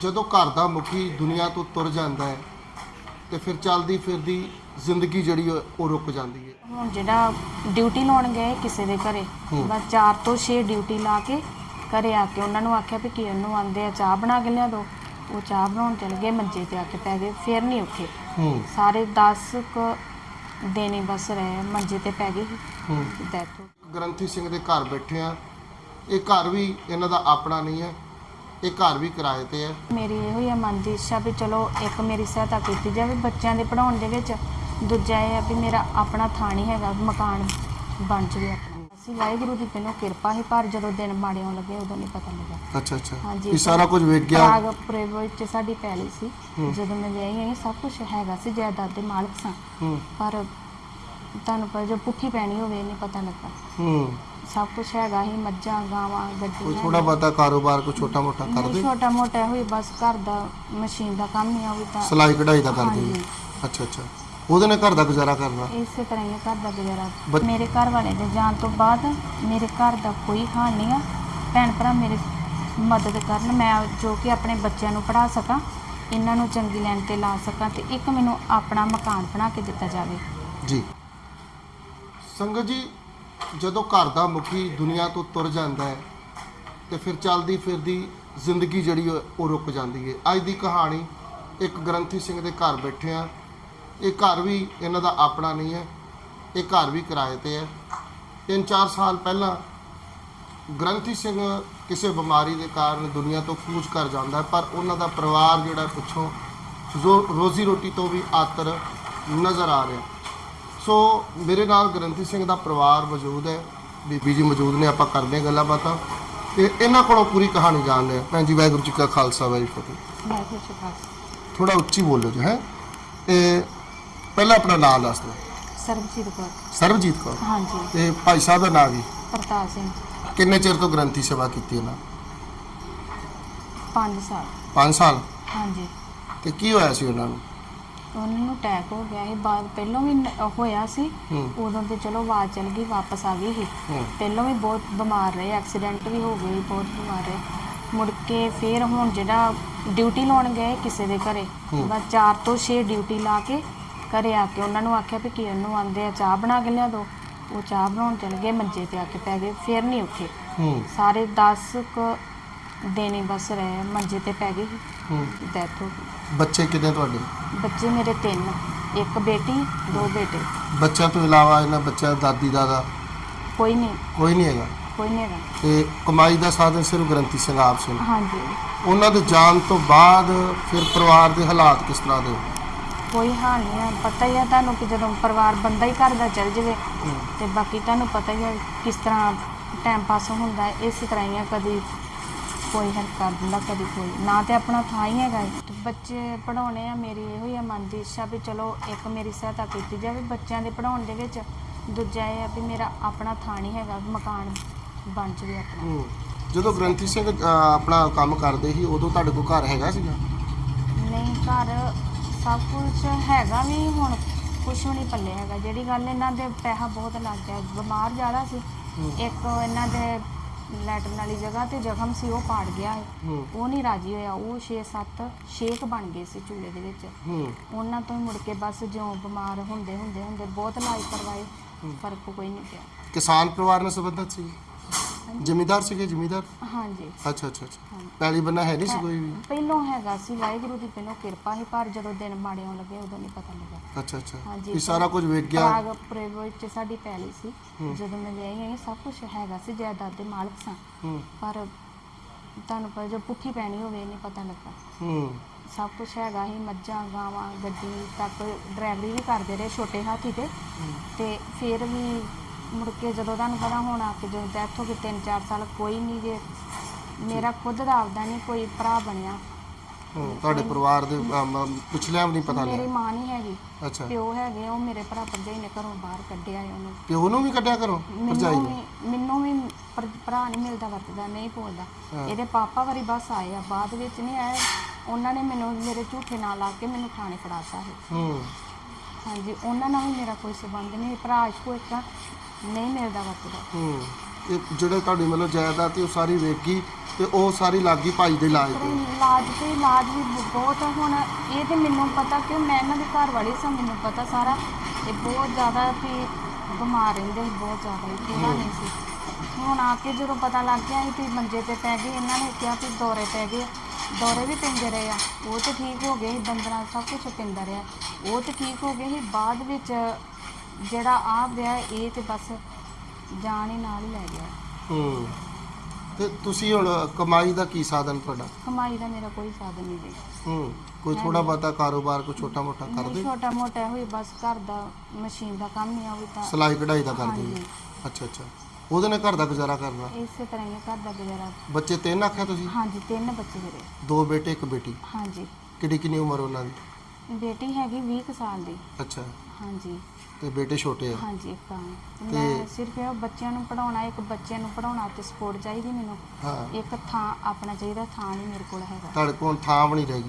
ਜਦੋਂ ਘਰ ਦਾ ਮੁਖੀ ਦੁਨੀਆ ਤੋਂ ਤੁਰ ਜਾਂਦਾ ਹੈ ਤੇ ਫਿਰ ਚੱਲਦੀ ਫਿਰਦੀ ਜ਼ਿੰਦਗੀ ਜਿਹੜੀ ਉਹ ਰੁਕ ਜਾਂਦੀ ਹੈ। ਹੁਣ ਜਿਹੜਾ ਡਿਊਟੀ ਲਾਉਣ ਗਏ ਕਿਸੇ ਦੇ ਘਰੇ ਹੂੰ। ਬਸ 4 ਤੋਂ 6 ਡਿਊਟੀ ਲਾ ਕੇ ਘਰੇ ਆ ਕੇ ਉਹਨਾਂ ਨੂੰ ਆਖਿਆ ਵੀ ਕੀ ਉਹਨੂੰ ਆਂਦੇ ਆ ਚਾਹ ਬਣਾ ਕੇ ਲਿਆ ਦੋ। ਉਹ ਚਾਹ ਬਣਾਉਣ ਚਲ ਗਏ ਮੰਜੇ ਤੇ ਆ ਕੇ ਪੈ ਗਏ ਫਿਰ ਨਹੀਂ ਉੱਠੇ। ਹੂੰ। ਸਾਰੇ 10 ਕ ਦਿਨੇ ਬਸ ਰਹੇ ਮੰਜੇ ਤੇ ਪੈ ਗਏ ਹੂੰ। ਡੈਥ ਗ੍ਰੰਥੀ ਸਿੰਘ ਦੇ ਘਰ ਬੈਠੇ ਆ। ਇਹ ਘਰ ਵੀ ਇਹਨਾਂ ਦਾ ਆਪਣਾ ਨਹੀਂ ਹੈ। ਇਹ ਘਰ ਵੀ ਕਿਰਾਏ ਤੇ ਹੈ। ਮੇਰੀ ਇਹੋ ਹੀ ਮਨ ਦੀ ਇੱਛਾ ਵੀ ਚਲੋ ਇੱਕ ਮੇਰੀ ਸਹਾਇਤਾ ਕੀਤੀ ਜਾਵੇ ਬੱਚਿਆਂ ਦੇ ਪੜਾਉਣ ਦੇ ਵਿੱਚ। ਦੂਜਾ ਇਹ ਆ ਵੀ ਮੇਰਾ ਆਪਣਾ ਥਾਂ ਨਹੀਂ ਹੈਗਾ ਮਕਾਨ ਬਣ ਜਾਵੇ ਆਪਣਾ। ਅਸੀਂ ਵਾਹਿਗੁਰੂ ਦੀ ਪਹਿਲੋਂ ਕਿਰਪਾ ਹੀ ਪਰ ਜਦੋਂ ਦਿਨ ਮਾੜੇ ਆਉਣ ਲੱਗੇ ਉਦੋਂ ਨਹੀਂ ਪਤਾ ਲੱਗਾ ਅੱਛਾ ਅੱਛਾ। ਹਾਂਜੀ। ਇਹ ਸਾਰਾ ਕੁਝ ਵੇਖ ਗਿਆ। ਪ੍ਰਾਗਪੁਰੇ ਵਿੱਚ ਸਾਡੀ ਪੈਲੀ ਸੀ। ਹੂੰ। ਜਦੋਂ ਮੈਂ ਵਿਆਹੀ ਆਈ ਸਭ ਕੁਝ ਹੈਗਾ ਸੀ ਜਾਇਦਾਦ ਦੇ ਮਾਲਕ ਸਾਂ। ਹੂੰ। ਪਰ ਤੁਹਾਨੂੰ ਪਤਾ ਜੋ ਪੁੱਠੀ ਪੈਣੀ ਹੋਵੇ ਨਹੀਂ ਪਤਾ ਲੱਗਾ। ਹੂੰ। ਸਭ ਕੁਝ ਹੈਗਾ ਹੀ ਮੱਝਾਂ ਗਾਵਾਂ ਕੋਈ ਗੱਡੀਆਂ ਥੋੜਾ ਬਹੁਤਾ ਕਾਰੋਬਾਰ ਕੋਈ ਛੋਟਾ ਮੋਟਾ ਕਰਦੇ ਛੋਟਾ ਮੋਟਾ ਹੋਈ ਬਸ ਘਰ ਦਾ ਮਸ਼ੀਨ ਦਾ ਕੰਮ ਹੀ ਆ ਉਹ ਵੀ ਤਾਂ ਸਿਲਾਈ ਕਢਾਈ ਦਾ ਕਰਦੇ ਹਾਂਜੀ। ਅੱਛਾ ਅੱਛਾ। ਉਹਦੇ ਨਾਲ ਘਰ ਦਾ ਗੁਜ਼ਾਰਾ ਕਰਨਾ? ਇਸੇ ਤਰ੍ਹਾਂ ਹੀ ਆ ਘਰ ਦਾ ਗੁਜ਼ਾਰਾ। ਬੱਚ- ਮੇਰੇ ਘਰ ਵਾਲੇ ਦੇ ਜਾਣ ਤੋਂ ਬਾਅਦ ਮੇਰੇ ਘਰ ਦਾ ਕੋਈ ਹਾਲ ਨਹੀਂ ਆ। ਭੈਣ ਭਰਾ ਮੇਰੇ ਮਦਦ ਕਰਨ ਮੈਂ ਜੋ ਕਿ ਆਪਣੇ ਬੱਚਿਆਂ ਨੂੰ ਪੜ੍ਹਾ ਸਕਾਂ ਇਹਨਾਂ ਨੂੰ ਚੰਗੀ ਲਾਈਨ ਤੇ ਲਾ ਸਕਾਂ ਤੇ ਇੱਕ ਮੈਨੂੰ ਆਪਣਾ ਮਕਾਨ ਬਣਾ ਕੇ ਦਿੱਤਾ ਜਾਵੇ। ਜੀ। ਸੰਗਤ ਜੀ ਜਦੋਂ ਘਰ ਦਾ ਮੁਖੀ ਦੁਨੀਆ ਤੋਂ ਤੁਰ ਜਾਂਦਾ ਹੈ, ਤੇ ਫਿਰ ਚੱਲਦੀ ਫਿਰਦੀ ਜ਼ਿੰਦਗੀ ਜਿਹੜੀ ਉਹ ਉਹ ਰੁਕ ਜਾਂਦੀ ਹੈ। ਅੱਜ ਦੀ ਕਹਾਣੀ ਇੱਕ ਗ੍ਰੰਥੀ ਸਿੰਘ ਦੇ ਘਰ ਬੈਠੇ ਆ ਇਹ ਘਰ ਵੀ ਇਹਨਾਂ ਦਾ ਆਪਣਾ ਨਹੀਂ ਹੈ, ਇਹ ਘਰ ਵੀ ਕਿਰਾਏ ਤੇ ਹੈ। 3-4 ਸਾਲ ਪਹਿਲਾਂ ਗ੍ਰੰਥੀ ਸਿੰਘ ਕਿਸੇ ਬਿਮਾਰੀ ਦੇ ਕਾਰਨ ਦੁਨੀਆ ਤੋਂ ਕੂਚ ਕਰ ਜਾਂਦਾ ਪਰ ਉਹਨਾਂ ਦਾ ਪਰਿਵਾਰ ਜਿਹੜਾ ਪਿੱਛੋਂ ਜ਼ੋ- ਰੋਜ਼ੀ ਰੋਟੀ ਤੋਂ ਵੀ ਆਤਰ ਨਜ਼ਰ ਆ ਰਿਹਾ। ਸੋ ਮੇਰੇ ਨਾਲ ਗ੍ਰੰਥੀ ਸਿੰਘ ਦਾ ਪਰਿਵਾਰ ਮੌਜੂਦ ਹੈ। ਬੀਬੀ ਜੀ ਮੌਜੂਦ ਨੇ ਆਪਾਂ ਕਰਦੇ ਹਾਂ ਗੱਲਾਂ ਬਾਤਾਂ। ਤੇ ਇਹਨਾਂ ਕੋਲੋਂ ਪੂਰੀ ਕਹਾਣੀ ਜਾਣਦੇ ਹਾਂ। ਭੈਣ ਜੀ ਵਾਹਿਗੁਰੂ ਜੀ ਕਾ ਖਾਲਸਾ ਵਾਹਿਗੁਰੂ ਜੀ ਕੀ ਫਤਿਹ। ਥੋੜਾ ਉੱਚੀ ਬੋਲੋ ਜੀ ਹੈ। ਇਹ ਪਹਿਲਾਂ ਆਪਣਾ ਨਾਮ ਦੱਸ ਦਿਓ। ਸਰਬਜੀਤ ਕੌਰ। ਸਰਬਜੀਤ ਕੌਰ। ਹਾਂਜੀ। ਤੇ ਭਾਈ ਸਾਹਿਬ ਦਾ ਨਾਮ ਜੀ ਪ੍ਰਤਾਪ ਸਿੰਘ। ਕਿੰਨੇ ਚਿਰ ਤੋਂ ਗ੍ਰੰਥੀ ਸੇਵਾ ਕੀਤੀ ਇਹਨਾਂ? 5 ਸਾਲ। 5 ਸਾਲ? ਹਾਂਜੀ। ਤੇ ਕੀ ਹੋਇਆ ਸੀ ਉਹਨਾਂ ਨੂੰ? ਉਹਨਾਂ ਨੂੰ ਅਟੈਕ ਹੋ ਗਿਆ ਸੀ। ਬਾਅਦ ਪਹਿਲਾਂ ਵੀ ਨ- ਹੋਇਆ ਸੀ। ਹੂੰ। ਉਦੋਂ ਤੇ ਚਲੋ ਆਵਾਜ਼ ਚੱਲ ਗਈ ਵਾਪਸ ਆ ਗਈ ਸੀ। ਹੂੰ। ਪਹਿਲਾਂ ਵੀ ਬਹੁਤ ਬਿਮਾਰ ਰਹੇ ਐਕਸੀਡੈਂਟ ਵੀ ਹੋ ਗਏ ਬਹੁਤ ਬਿਮਾਰ ਰਹੇ। ਮੁੜ ਕੇ ਫੇਰ ਹੁਣ ਜਿਹੜਾ ਡਿਊਟੀ ਲਾਉਣ ਗਏ ਕਿਸੇ ਦੇ ਘਰੇ। ਹੂੰ। ਬਸ 4 ਤੋਂ 6 ਡਿਊਟੀ ਲਾ ਕੇ ਘਰੇ ਆ ਕੇ ਉਹਨਾਂ ਨੂੰ ਆਖਿਆ ਵੀ ਕੀ ਉਹਨੂੰ ਆਂਦੇ ਆ ਚਾਹ ਬਣਾ ਕੇ ਲਿਆ ਦੋ। ਉਹ ਚਾਹ ਬਣਾਉਣ ਚਲ ਗਏ ਮੰਜੇ ਤੇ ਆ ਕੇ ਪੈ ਗਏ ਫੇਰ ਨਹੀਂ ਉੱਠੇ। ਹੂੰ। ਸਾਰੇ 10 ਦਿਨੇ ਬਸ ਰਹੇ ਮੰਜੇ ਤੇ ਪੈ ਗਏ ਹੂੰ। ਡੈਥ ਹੋ ਗਈ। ਬੱਚੇ ਕਿੰਨੇ ਤੁਹਾਡੇ? ਬੱਚੇ ਮੇਰੇ ਤਿੰਨ ਇੱਕ ਬੇਟੀ ਦੋ ਬੇਟੇ। ਬੱਚਿਆਂ ਤੋਂ ਇਲਾਵਾ ਇਹਨਾਂ ਬੱਚਿਆਂ ਦਾ ਦਾਦੀ ਦਾਦਾ? ਕੋਈ ਨਹੀਂ। ਕੋਈ ਨਹੀਂ ਹੈਗਾ? ਕੋਈ ਨਹੀਂ ਹੈਗਾ। ਤੇ ਕਮਾਈ ਦਾ ਸਾਧਨ ਸਿਰਫ ਗ੍ਰੰਥੀ ਸਿੰਘ ਆਪ ਸਿੰਘ ਹਾਂਜੀ। ਉਹਨਾਂ ਦੇ ਜਾਣ ਤੋਂ ਬਾਅਦ ਫਿਰ ਪਰਿਵਾਰ ਦੇ ਹਾਲਾਤ ਕਿਸ ਤਰ੍ਹਾਂ ਦੇ? ਕੋਈ ਹਾਲ ਨਹੀਂ ਹੈ। ਪਤਾ ਹੀ ਆ ਤੁਹਾਨੂੰ ਕਿ ਜਦੋਂ ਪਰਿਵਾਰ ਬੰਦਾ ਹੀ ਘਰ ਦਾ ਚੱਲ ਜਾਵੇ ਤੇ ਬਾਕੀ ਤੁਹਾਨੂੰ ਪਤਾ ਹੀ ਹੈ ਕਿਸ ਤਰ੍ਹਾਂ ਟਾਈਮ ਪਾਸ ਹੁੰਦਾ ਹੈ। ਇਸੇ ਤਰ੍ਹਾਂ ਹੀ ਕਦੀ ਕੋਈ ਹੈਲਪ ਕਰ ਦਿੰਦਾ ਕਦੀ ਕੋਈ ਨਾ ਤੇ ਆਪਣਾ ਥਾਂ ਹੀ ਹੈਗਾ ਹੈ। ਤੇ ਬੱਚੇ ਪੜਾਉਣੇ ਆ ਮੇਰੀ ਇਹੋ ਹੀ ਆ ਮਨ ਦੀ ਇੱਛਾ ਵੀ ਚਲੋ ਇੱਕ ਮੇਰੀ ਸਹਾਇਤਾ ਕੀਤੀ ਜਾਵੇ ਬੱਚਿਆਂ ਦੇ ਪੜਾਉਣ ਦੇ ਵਿੱਚ ਦੂਜਾ ਇਹ ਆ ਵੀ ਮੇਰਾ ਆਪਣਾ ਥਾਂ ਨਹੀਂ ਹੈਗਾ ਮਕਾਨ ਬਣ ਜਾਵੇ ਆਪਣਾ ਹੂੰ। ਜਦੋਂ ਗ੍ਰੰਥੀ ਸਿੰਘ ਆਪਣਾ ਕੰਮ ਕਰਦੇ ਸੀ ਉਦੋਂ ਤੁਹਾਡੇ ਕੋਲ ਘਰ ਹੈਗਾ ਸੀਗਾ ਨਹੀਂ ਘਰ ਸਭ ਕੁਝ ਹੈਗਾ ਵੀ ਹੁਣ ਕੁਛ ਵੀ ਨਹੀਂ ਪੱਲੇ ਹੈਗਾ ਜਿਹੜੀ ਗੱਲ ਇਹਨਾਂ ਦੇ ਪੈਸਾ ਬਹੁਤ ਲੱਗ ਗਿਆ ਬਿਮਾਰ ਜ਼ਿਆਦਾ ਸੀ। ਇੱਕ ਇਹਨਾਂ ਦੇ ਲੈਟਰਨ ਵਾਲੀ ਜਗ੍ਹਾ ਤੇ ਜ਼ਖਮ ਸੀ ਉਹ ਪਾੜ ਗਿਆ ਹੈ। ਹੂੰ। ਉਹ ਨਹੀਂ ਰਾਜੀ ਹੋਇਆ। ਉਹ 6-7 ਛੇਕ ਬਣ ਗਏ ਸੀ ਚੂਲੇ ਦੇ ਵਿੱਚ। ਹੂੰ। ਉਹਨਾਂ ਤੋਂ ਹੀ ਮੁੜ ਕੇ ਬਸ ਜਿਉਂ ਬਿਮਾਰ ਹੁੰਦੇ ਹੁੰਦੇ ਹੁੰਦੇ ਬਹੁਤ ਇਲਾਜ ਕਰਵਾਏ। ਫ਼ਰਕ ਕੋਈ ਨਹੀਂ ਪਿਆ। ਕਿਸਾਨ ਪਰਿਵਾਰ ਨਾਲ ਸੰਬੰਧਿਤ ਸੀ? ਜ਼ਿਮੀਦਾਰ ਸੀਗੇ ਜ਼ਿਮੀਦਾਰ? ਹਾਂਜੀ। ਅੱਛਾ ਅੱਛਾ ਅੱਛਾ। ਪੈਲੀ ਬੰਨਾ ਹੈ ਨਹੀਂ ਸੀ ਕੋਈ? ਵੀ ਪਹਿਲੋਂ ਹੈਗਾ ਸੀ ਵਾਹਿਗੁਰੂ ਦੀ ਪਹਿਲੋਂ ਕਿਰਪਾ ਹੀ ਪਰ ਜਦੋਂ ਦਿਨ ਮਾੜੇ ਆਉਣ ਲੱਗੇ ਉਦੋਂ ਨਹੀਂ ਪਤਾ ਲੱਗਾ। ਅੱਛਾ ਅੱਛਾ। ਹਾਂਜੀ। ਇਹ ਸਾਰਾ ਕੁਝ ਵੇਖ ਗਿਆ? ਪ੍ਰਾਗਪੁਰੇ ਵਿੱਚ ਸਾਡੀ ਪੈਲੀ ਸੀ। ਜਦੋਂ ਮੈਂ ਵਿਆਹੀ ਆਈ ਸਭ ਕੁਝ ਹੈਗਾ ਸੀ ਜਾਇਦਾਦ ਦੇ ਮਾਲਕ ਸਾਂ। ਹੂੰ। ਪਰ ਤੁਹਾਨੂੰ ਪਤਾ ਜੋ ਪੁੱਠੀ ਪੈਣੀ ਹੋਵੇ ਨਹੀਂ ਪਤਾ ਲੱਗਾ। ਹੂੰ। ਸਭ ਕੁਝ ਹੈਗਾ ਹੀ ਮੱਝਾਂ ਗਾਵਾਂ ਗੱਡੀ ਤੱਕ ਡਰਾਈਵਰੀ ਵੀ ਕਰਦੇ ਰਹੇ ਛੋਟੇ ਹਾਥੀ ਤੇ। ਤੇ ਫਿਰ ਵੀ ਮੁੜ ਕੇ ਜਦੋਂ ਤੁਹਾਨੂੰ ਪਤਾ ਹੁਣ ਆ ਕੇ ਜਦੋਂ ਡੈਥ ਹੋ ਗਈ 3-4 ਸਾਲ ਕੋਈ ਨਹੀਂ ਜੇ। ਮੇਰਾ ਖੁਦ ਦਾ ਆਪਦਾ ਨਹੀਂ ਕੋਈ ਭਰਾ ਬਣਿਆ। ਹੂੰ, ਤੁਹਾਡੇ ਪਰਿਵਾਰ ਦੇ ਅਮ, ਪਿਛਲਿਆਂ ਵੀ ਨਹੀਂ ਪਤਾ ਮੇਰੀ ਮਾਂ ਨਹੀਂ ਹੈਗੀ। ਅੱਛਾ। ਪਿਓ ਹੈਗੇ ਉਹ ਮੇਰੇ ਭਰਾ ਭਰਜਾਈ ਨੇ ਘਰੋਂ ਬਾਹਰ ਕੱਢਿਆ ਹੈ ਉਹਨੂੰ। ਪਿਓ ਨੂੰ ਵੀ ਕੱਢਿਆ ਕਰੋ ਭਰਜਾਈ ਮੈਨੂੰ ਨੂੰ? ਵੀ ਮੈਨੂੰ ਵੀ ਭਰਾ ਨਹੀਂ ਮਿਲਦਾ ਵਰਤਦਾ ਨਹੀਂ ਬੋਲਦਾ। ਹਾਂ। ਇਹਦੇ ਪਾਪਾ ਵਾਰੀ ਬਸ ਆਏ ਆ ਬਾਅਦ ਵਿੱਚ ਨਹੀਂ ਆਏ। ਉਹਨਾਂ ਨੇ ਮੈਨੂੰ ਮੇਰੇ ਝੂਠੇ ਨਾਂ ਲਾ ਕੇ ਮੈਨੂੰ ਥਾਣੇ ਫੜਾਤਾ ਹੈ ਹੂੰ। ਹਾਂਜੀ ਉਹਨਾਂ ਨਾਲ ਵੀ ਮੇਰਾ ਕੋਈ ਸਬੰਧ ਨਹੀਂ ਭਰਾ ਇੱਕੋ ਇੱਕ ਆ, ਨਹੀਂ ਮਿਲਦਾ ਵਰਤਦਾ ਹੂੰ ਇਹ ਜਿਹੜੇ ਤੁਹਾਡੀ ਮਤਲਬ ਜਾਇਦਾਦ ਤੇ ਉਹ ਸਾਰੀ ਵੇਚ ਗਈ ਤੇ ਉਹ ਸਾਰੀ ਲੱਗ ਗਈ ਭਾਈ ਦੇ ਇਲਾਜ ਤੇ ਇਲਾਜ ਤੇ ਇਲਾਜ ਵੀ ਬਹੁਤ। ਹੁਣ। ਇਹ ਤੇ ਮੈਨੂੰ ਪਤਾ ਕਿ ਮੈਂ ਇਹਨਾਂ ਦੇ ਘਰ ਵਾਲੀ ਸਾਂ ਮੈਨੂੰ ਪਤਾ ਸਾਰਾ। ਇਹ ਬਹੁਤ ਜ਼ਿਆਦਾ ਵੀ ਬਿਮਾਰ ਰਹਿੰਦੇ ਸੀ ਬਹੁਤ ਜ਼ਿਆਦਾ ਹੀ ਪੂਰਾ ਨਹੀਂ ਸੀ। ਹੁਣ ਆ ਕੇ ਜਦੋਂ ਪਤਾ ਲੱਗ ਗਿਆ ਸੀ ਵੀ ਮੰਜੇ ਤੇ ਪੈ ਗਏ ਇਹਨਾਂ ਨੇ ਕਿਹਾ ਵੀ ਦੌਰੇ ਪੈ ਗਏ ਦੌਰੇ ਵੀ ਪੈਂਦੇ ਰਹੇ ਆ। ਉਹ ਤੇ ਠੀਕ ਹੋ ਗਏ ਸੀ ਬੰਦਨਾ ਸਭ ਕੁਝ ਪੈਂਦਾ ਰਿਹਾ। ਉਹ ਤੇ ਠੀਕ ਹੋ ਗਏ ਸੀ ਬਾਅਦ ਵਿੱਚ ਜਿਹੜਾ ਆ ਵਿਆਹ ਇਹ ਤੇ ਬਸ ਜਾਨ ਹੀ ਨਾਲ ਹੀ ਲੈ ਗਿਆ। ਹੂੰ। ਤੇ ਤੁਸੀਂ ਹੁਣ ਕਮਾਈ ਦਾ ਕੀ ਸਾਧਨ ਤੁਹਾਡਾ? ਕਮਾਈ ਦਾ ਮੇਰਾ ਕੋਈ ਸਾਧਨ ਨਹੀਂ ਜੀ ਹੂੰ। ਕੋਈ ਥੋੜਾ ਬਹੁਤਾ ਕਾਰੋਬਾਰ ਕੋਈ ਛੋਟਾ ਮੋਟਾ ਕਰਦੇ? ਛੋਟਾ ਮੋਟਾ ਹੋਈ ਬਸ ਘਰ ਦਾ ਮਸ਼ੀਨ ਦਾ ਕੰਮ ਹੀ ਆ ਉਹ ਤਾਂ। ਸਿਲਾਈ ਕਢਾਈ ਦਾ ਕਰਦੇ ਹਾਂਜੀ। ਜੀ ਅੱਛਾ ਅੱਛਾ। ਉਹਦੇ ਨਾਲ ਘਰ ਦਾ ਗੁਜ਼ਾਰਾ ਕਰਨਾ? ਇਸੇ ਤਰ੍ਹਾਂ ਹੀ ਆ ਘਰ ਦਾ ਗੁਜ਼ਾਰਾ। ਬੱਚੇ ਤਿੰਨ ਆਖਿਆ ਤੁਸੀਂ? ਹਾਂਜੀ ਤਿੰਨ ਬੱਚੇ ਮੇਰੇ। ਦੋ ਬੇਟੇ ਇੱਕ ਬੇਟੀ? ਹਾਂਜੀ। ਕਿੱਡੀ ਕਿੰਨੀ ਉਮਰ ਉਹਨਾਂ ਦੀ? ਬੇਟੀ ਹੈਗੀ 20 ਕੁ ਸਾਲ ਦੀ। ਅੱਛਾ। ਹਾਂਜੀ। ਤੇ ਬੇਟੇ ਛੋਟੇ ਆ। ਹਾਂਜੀ ਇੱਕ ਤੇ- ਮੈਂ ਸਿਰਫ ਇਹ ਬੱਚਿਆਂ ਨੂੰ ਪੜਾਉਣਾ ਇੱਕ ਬੱਚਿਆਂ ਨੂੰ ਪੜਾਉਣਾ ਤੇ ਸਪੋਰਟ ਚਾਹੀਦੀ ਮੈਨੂੰ। ਹਾਂ। ਇੱਕ ਥਾਂ ਆਪਣਾ ਚਾਹੀਦਾ ਥਾਂ ਨਹੀਂ ਮੇਰੇ ਕੋਲ ਹੈਗਾ। ਤੁਹਾਡੇ ਕੋਲ ਥਾਂ ਵੀ ਨਹੀਂ ਨਹੀਂ,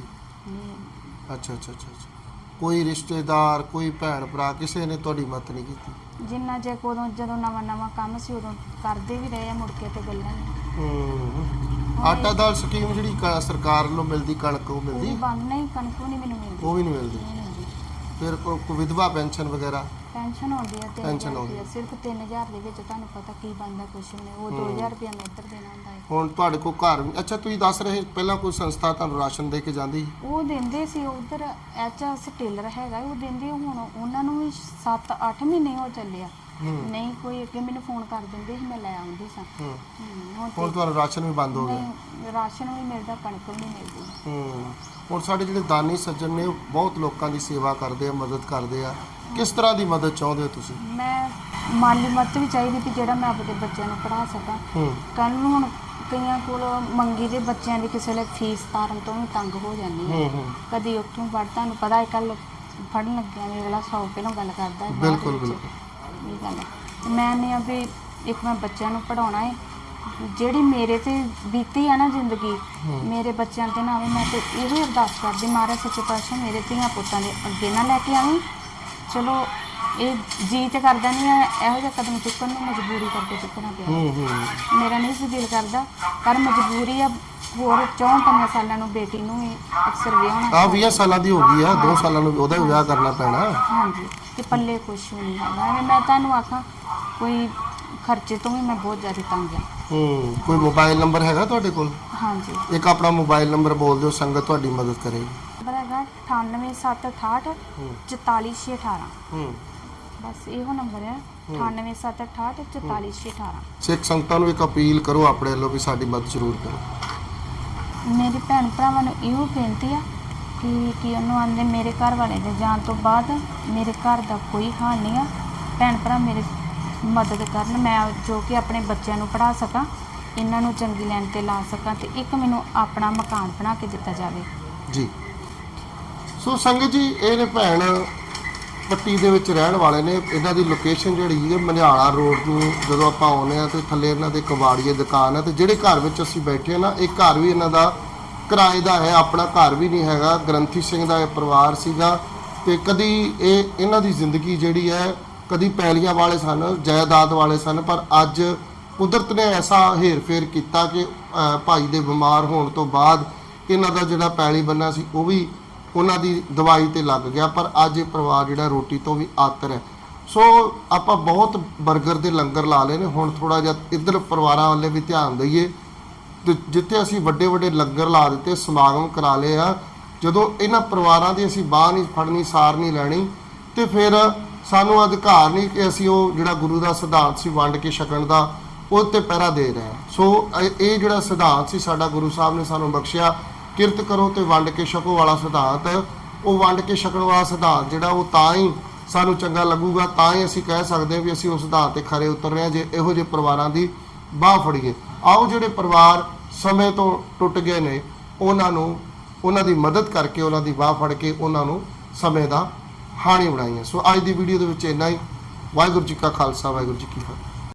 ਅੱਛਾ ਅੱਛਾ ਅੱਛਾ ਅੱਛਾ। ਕੋਈ ਰਿਸ਼ਤੇਦਾਰ ਕੋਈ ਭੈਣ ਭਰਾ ਕਿਸੇ ਨੇ ਤੁਹਾਡੀ ਮਦਦ ਨਹੀਂ ਕੀਤੀ? ਜਿੰਨਾ ਜੇ ਕੋਦੋਂ ਜਦੋਂ ਨਵਾਂ ਨਵਾਂ ਕੰਮ ਸੀ ਉਦੋਂ ਕਰਦੇ ਵੀ ਰਹੇ ਆ ਮੁੜ ਕੇ ਤੇ ਗੱਲਾਂ ਨਹੀਂ। ਹੂੰ। ਆਟਾ ਦਾਲ ਸਕੀਮ ਜਿਹੜੀ ਕ- ਸਰਕਾਰ ਵੱਲੋਂ ਮਿਲਦੀ ਕਣਕ ਉਹ ਮਿਲਦੀ? ਬੰਦ ਨਹੀਂ ਕਣਕ ਵੀ ਨਹੀਂ ਮੈਨੂੰ ਮਿਲਦੀ। ਉਹ ਵੀ ਨਹੀਂ ਮਿਲਦੀ। ਨਹੀਂ ਮਿਲਦੀ। ਫਿਰ ਕੋ ਕੋ ਵਿਧਵਾ ਪੈਨਸ਼ਨ ਵਗੈਰਾ? ਪੈਨਸ਼ਨ ਆਉਂਦੀ ਹੈ ਤੇ ਪੈਨਸ਼ਨ ਆਉਂਦੀ ਹੈ। ਸਿਰਫ 3000 ਦੇ ਵਿੱਚ ਤੁਹਾਨੂੰ ਪਤਾ ਕੀ ਬਣਦਾ ਕੁਛ ਵੀ ਨਹੀਂ ਉਹ ਹੂੰ। 2000 ਰੁਪਇਆ ਮੈਂ ਇੱਧਰ ਦੇਣਾ ਹੁੰਦਾ ਹੈ ਹੁਣ ਤੁਹਾਡੇ ਕੋਲ ਘਰ ਅੱਛਾ ਤੁਸੀਂ ਦੱਸ ਰਹੇ ਪਹਿਲਾਂ ਕੋਈ ਸੰਸਥਾ ਤੁਹਾਨੂੰ ਰਾਸ਼ਨ ਦੇ ਕੇ ਜਾਂਦੀ ਸੀ? ਉਹ ਦਿੰਦੇ ਸੀ ਉਧਰ ਐਚਐਸ ਟੇਲਰ ਹੈਗਾ ਉਹ ਦਿੰਦੇ ਹੁਣ ਉਹਨਾਂ ਨੂੰ ਵੀ 7-8 ਮਹੀਨੇ ਹੋ ਚੱਲਿਆ ਹੂੰ ਨਹੀਂ ਕੋਈ ਅੱਗੇ ਮੈਨੂੰ ਫੋਨ ਕਰ ਦਿੰਦੇ ਸੀ ਮੈਂ ਲੈ ਆਉਂਦੀ ਸਾਂ। ਹੂੰ। ਹੂੰ, ਹੁਣ ਹੁਣ ਤੇ ਤੁਹਾਨੂੰ ਰਾਸ਼ਨ ਵੀ ਬੰਦ ਹੋ ਗਿਆ। ਨਹੀਂ ਰਾਸ਼ਨ ਵੀ ਮਿਲਦਾ ਕਣਕ ਵੀ ਨਹੀਂ ਮਿਲਦੀ। ਹੂੰ। ਹੁਣ ਸਾਡੇ ਜਿਹੜੇ ਦਾਨੀ ਸੱਜਣ ਨੇ ਉਹ ਬਹੁਤ ਲੋਕਾਂ ਦੀ ਸੇਵਾ ਕਰਦੇ ਆ ਮਦਦ ਕਰਦੇ ਆ। ਕਿਸ ਤਰ੍ਹਾਂ ਦੀ ਮਦਦ ਚਾਹੁੰਦੇ ਹੋ ਤੁਸੀਂ? ਮੈਂ ਮਾਲੀ ਮਦਦ ਵੀ ਚਾਹੀਦੀ ਕਿ ਜਿਹੜਾ ਮੈਂ ਆਪਣੇ ਬੱਚਿਆਂ ਨੂੰ ਪੜ੍ਹਾ ਸਕਾਂ। ਹੂੰ। ਕੱਲ ਨੂੰ ਹੁਣ ਕਈਆਂ ਕੋਲ ਮੰਗੀ ਦੇ ਬੱਚਿਆਂ ਦੀ ਕਿਸੇ ਵੇਲੇ ਫੀਸ ਤਾਰਨ ਤੋਂ ਵੀ ਤੰਗ ਹੋ ਜਾਂਦੀ ਹੈ ਹੂੰ ਹੂੰ। ਕਦੀ ਉੱਥੋਂ ਫੜ ਤੁਹਾਨੂੰ ਪਤਾ ਹੈ ਕੱਲ ਫੜਨ ਲੱਗਿਆ ਵੀ ਅਗਲਾ 100 ਪਹਿਲਾਂ ਗੱਲ ਕਰਦਾ ਹੈ ਬਾਅਦ ਬਿਲਕੁਲ, ਵਿੱਚ। ਬਿਲਕੁਲ। ਗੱਲ। ਤੇ ਮੈਂ ਨੇ ਵੀ ਇੱਕ ਮੈਂ ਬੱਚਿਆਂ ਨੂੰ ਪੜਾਉਣਾ ਹੈ ਜਿਹੜੀ ਮੇਰੇ ਤੇ ਬੀਤੀ ਆ ਨਾ ਜ਼ਿੰਦਗੀ। ਮੇਰੇ ਬੱਚਿਆਂ ਤੇ ਨਾ ਆਵੇ ਮੈਂ ਤੇ ਇਹੋ ਅਰਦਾਸ ਕਰਦੀ ਮਹਾਰਾਜ ਸੱਚੇ ਪਾਤਸ਼ਾਹ ਮੇਰੇ ਧੀਆਂ ਪੁੱਤਾਂ ਦੇ ਅੱਗੇ ਨਾ ਲੈ ਕੇ ਆਵੀਂ ਚਲੋ ਇਹ ਜੀ ਤੇ ਕਰਦਾ ਨਹੀਂ ਹੈ ਇਹੋ ਜਿਹਾ ਕਦਮ ਚੁੱਕਣ ਨੂੰ ਮਜਬੂਰੀ ਕਰਕੇ ਚੁੱਕਣਾ ਪਿਆ। ਹੂੰ ਹੂੰ। ਮੇਰਾ ਨਹੀਂ ਸੀ ਦਿਲ ਕਰਦਾ ਪਰ ਮਜਬੂਰੀ ਆ ਹੋਰ 54 ਸਾਲਾਂ ਨੂੰ ਬੇਟੀ ਨੂੰ ਵੀ ਅਕਸਰ ਵਿਆਹਣਾ ਆ 20 ਸਾਲਾਂ ਦੀ ਹੋ ਗਈ ਆ 2 ਸਾਲਾਂ ਨੂੰ ਉਹਦਾ ਵੀ ਵਿਆਹ ਕਰਨਾ ਪੈਣਾ। ਹਾਂਜੀ ਤੇ ਪੱਲੇ ਕੁਛ ਵੀ ਨਹੀਂ ਹੈਗਾ। ਐਵੇਂ ਮੈਂ ਤੁਹਾਨੂੰ ਆਖਾਂ ਕੋਈ ਖਰਚੇ ਤੋਂ ਵੀ ਮੈਂ ਬਹੁਤ ਜ਼ਿਆਦਾ ਤੰਗ ਹਾਂ ਹੂੰ ਕੋਈ ਮੋਬਾਈਲ ਨੰਬਰ ਹੈਗਾ ਤੁਹਾਡੇ ਕੋਲ? ਹਾਂਜੀ। ਇੱਕ ਆਪਣਾ ਮੋਬਾਈਲ ਨੰਬਰ ਬੋਲ ਦਿਓ ਸੰਗਤ ਤੁਹਾਡੀ ਮਦਦ ਕਰੇਗੀ। ਨੰਬਰ ਹੈਗਾ 98768 ਹੂੰ। 44618 ਹੂੰ। ਬਸ ਇਹੋ ਨੰਬਰ ਹੈ 98768 44618 ਸਿੱਖ ਸੰਗਤਾਂ ਨੂੰ ਇੱਕ ਅਪੀਲ ਕਰੋ ਆਪਣੇ ਵੱਲੋਂ ਵੀ ਸਾਡੀ ਮਦਦ ਜ਼ਰੂਰ ਕਰੋ। ਮੇਰੇ ਭੈਣ ਭਰਾਵਾਂ ਨੂੰ ਇਹੋ ਬੇਨਤੀ ਆ ਕਿ ਕਿ ਉਹਨੂੰ ਆਂਦੇ ਮੇਰੇ ਘਰ ਵਾਲੇ ਦੇ ਜਾਣ ਤੋਂ ਬਾਅਦ ਮੇਰੇ ਘਰ ਦਾ ਕੋਈ ਹਾਲ ਨਹੀਂ ਆ। ਭੈਣ ਭਰਾ ਮੇਰੇ ਮਦਦ ਕਰਨ ਮੈਂ ਜੋ ਕਿ ਆਪਣੇ ਬੱਚਿਆਂ ਨੂੰ ਪੜ੍ਹਾ ਸਕਾਂ ਇਹਨਾਂ ਨੂੰ ਚੰਗੀ ਲਾਈਨ ਤੇ ਲਾ ਸਕਾਂ ਤੇ ਇੱਕ ਮੈਨੂੰ ਆਪਣਾ ਮਕਾਨ ਬਣਾ ਕੇ ਦਿੱਤਾ ਜਾਵੇ। ਜੀ। ਸੋ ਸੰਗਤ ਜੀ ਇਹ ਨੇ ਭੈਣ ਪੱਟੀ ਦੇ ਵਿੱਚ ਰਹਿਣ ਵਾਲੇ ਨੇ। ਇਹਨਾਂ ਦੀ ਲੋਕੇਸ਼ਨ ਜਿਹੜੀ ਹੈ ਮਨਿਆਲਾ ਰੋਡ ਨੂੰ ਜਦੋਂ ਆਪਾਂ ਆਉਂਦੇ ਆ ਤੇ ਥੱਲੇ ਇਹਨਾਂ ਦੇ ਕਬਾੜੀਏ ਦੁਕਾਨ ਹੈ ਤੇ ਜਿਹੜੇ ਘਰ ਵਿੱਚ ਅਸੀਂ ਬੈਠੇ ਆ ਨਾ, ਇਹ ਘਰ ਵੀ ਇਹਨਾਂ ਦਾ ਕਿਰਾਏ ਦਾ ਹੈ, ਆਪਣਾ ਘਰ ਵੀ ਨਹੀਂ ਹੈਗਾ। ਗ੍ਰੰਥੀ ਸਿੰਘ ਦਾ ਇਹ ਪਰਿਵਾਰ ਸੀਗਾ ਤੇ ਕਦੀ ਇਹ ਇਹਨਾਂ ਦੀ ਜ਼ਿੰਦਗੀ ਜਿਹੜੀ ਹੈ, ਕਦੀ ਪੈਲੀਆਂ ਵਾਲੇ ਸਨ, ਜਾਇਦਾਦ ਵਾਲੇ ਸਨ, ਪਰ ਅੱਜ ਕੁਦਰਤ ਨੇ ਐਸਾ ਹੇਰਫੇਰ ਕੀਤਾ ਕਿ ਭਾਈ ਦੇ ਬਿਮਾਰ ਹੋਣ ਤੋਂ ਬਾਅਦ ਇਹਨਾਂ ਦਾ ਜਿਹੜਾ ਪੈਲੀ ਬੰਨਾ ਸੀ, ਉਹ ਵੀ ਉਹਨਾਂ ਦੀ ਦਵਾਈ ਤੇ ਲੱਗ ਗਿਆ, ਪਰ ਅੱਜ ਇਹ ਪਰਿਵਾਰ ਜਿਹੜਾ ਰੋਟੀ ਤੋਂ ਵੀ ਆਤਰ ਹੈ। ਸੋ ਆਪਾਂ ਬਹੁਤ 버ਗਰ ਦੇ ਲੰਗਰ ਲਾ ਲਏ ਨੇ, ਹੁਣ ਥੋੜਾ ਜਿਹਾ ਇੱਧਰ ਪਰਿਵਾਰਾਂ ਵਾਲੇ ਵੀ ਧਿਆਨ ਦਈਏ। ਤੇ ਜਿੱਥੇ ਅਸੀਂ ਵੱਡੇ ਵੱਡੇ ਲੰਗਰ ਲਾ ਦਿੱਤੇ, ਸਮਾਗਮ ਕਰਾ ਲਏ ਆ, ਜਦੋਂ ਇਹਨਾਂ ਪਰਿਵਾਰਾਂ ਦੀ ਅਸੀਂ ਬਾਹ ਨਹੀਂ ਫੜਨੀ, ਸਾਰ ਨਹੀਂ ਲੈਣੀ, ਤੇ ਫਿਰ ਸਾਨੂੰ ਅਧਿਕਾਰ ਨਹੀਂ ਕਿ ਅਸੀਂ ਉਹ ਜਿਹੜਾ ਗੁਰੂ ਦਾ ਸਿਧਾਂਤ ਸੀ ਵੰਡ ਕੇ ਛਕਣ ਦਾ, ਉਹ ਤੇ ਪਹਿਰਾ ਦੇ ਰਹੇ ਸੋ ਇਹ ਜਿਹੜਾ ਸਿਧਾਂਤ ਸੀ, ਸਾਡਾ ਗੁਰੂ ਸਾਹਿਬ ਨੇ ਸਾਨੂੰ ਬਖਸ਼ਿਆ। ਕਿਰਤ ਕਰੋ ਤੇ ਵੰਡ ਕੇ ਛਕੋ ਵਾਲਾ ਸਿਧਾਂਤ। ਉਹ ਵੰਡ ਕੇ ਛਕਣ ਵਾਲਾ ਸਿਧਾਂਤ ਜਿਹੜਾ ਉਹ ਤਾਂ ਹੀ ਸਾਨੂੰ ਚੰਗਾ ਲੱਗੂਗਾ, ਤਾਂ ਹੀ ਅਸੀਂ ਕਹਿ ਸਕਦੇ ਹਾਂ ਵੀ ਅਸੀਂ ਉਸ ਸਿਧਾਂਤ ਤੇ ਖਰੇ ਉਤਰ ਰਹੇ ਹਾਂ, ਜੇ ਇਹੋ ਜਿਹੇ ਪਰਿਵਾਰਾਂ ਦੀ ਬਾਹ ਫੜੀਏ। ਆਓ ਜਿਹੜੇ ਪਰਿਵਾਰ ਸਮੇਂ ਤੋਂ ਟੁੱਟ ਗਏ ਨੇ, ਉਹਨਾਂ ਨੂੰ, ਉਹਨਾਂ ਦੀ ਮਦਦ ਕਰਕੇ ਉਹਨਾਂ ਦੀ ਬਾਹ ਫੜ ਕੇ ਉਹਨਾਂ ਨੂੰ ਸਮੇਂ ਦਾ ਹਾਣੀ ਬਣਾਈਏ। ਸੋ ਅੱਜ ਦੀ ਵੀਡੀਓ ਦੇ ਵਿੱਚ ਇੰਨਾ ਹੀ। ਵਾਹਿਗੁਰੂ ਜੀ ਕਾ ਖਾਲਸਾ, ਵਾਹਿਗੁਰੂ ਜੀ ਕੀ ਫਤਿਹ।